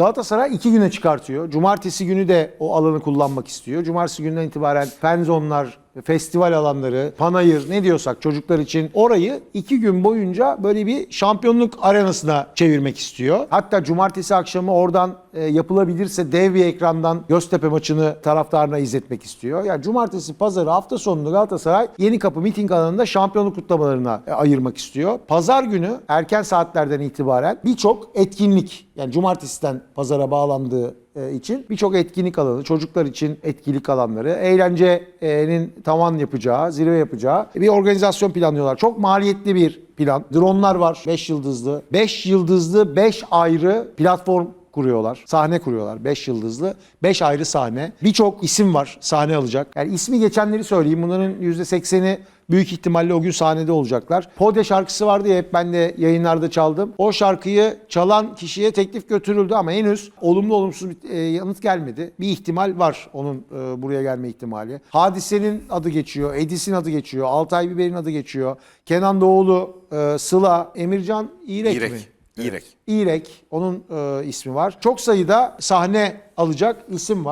Galatasaray iki güne çıkartıyor. Cumartesi günü de o alanı kullanmak istiyor. Cumartesi günden itibaren fenzonlar, festival alanları, panayır ne diyorsak çocuklar için orayı iki gün boyunca böyle bir şampiyonluk arenasına çevirmek istiyor. Hatta cumartesi akşamı oradan e, yapılabilirse dev bir ekrandan Göztepe maçını taraftarına izletmek istiyor. Yani cumartesi, pazarı, hafta sonunu Galatasaray Yeni Kapı miting alanında şampiyonluk kutlamalarına e, ayırmak istiyor. Pazar günü erken saatlerden itibaren birçok etkinlik yani cumartesiden pazara bağlandığı için birçok etkinlik alanı, çocuklar için etkinlik alanları, eğlencenin tavan yapacağı, zirve yapacağı bir organizasyon planlıyorlar. Çok maliyetli bir plan. Dronlar var 5 yıldızlı. 5 yıldızlı 5 ayrı platform kuruyorlar. Sahne kuruyorlar. 5 yıldızlı. 5 ayrı sahne. Birçok isim var sahne alacak. Yani ismi geçenleri söyleyeyim. Bunların %80'i büyük ihtimalle o gün sahnede olacaklar. Pode şarkısı vardı ya hep ben de yayınlarda çaldım. O şarkıyı çalan kişiye teklif götürüldü ama henüz olumlu olumsuz bir e, yanıt gelmedi. Bir ihtimal var onun e, buraya gelme ihtimali. Hadise'nin adı geçiyor, Edis'in adı geçiyor, Altay Biber'in adı geçiyor. Kenan Doğulu, e, Sıla, Emircan İrek, İrek. mi? İrek. İrek, onun e, ismi var. Çok sayıda sahne alacak isim var.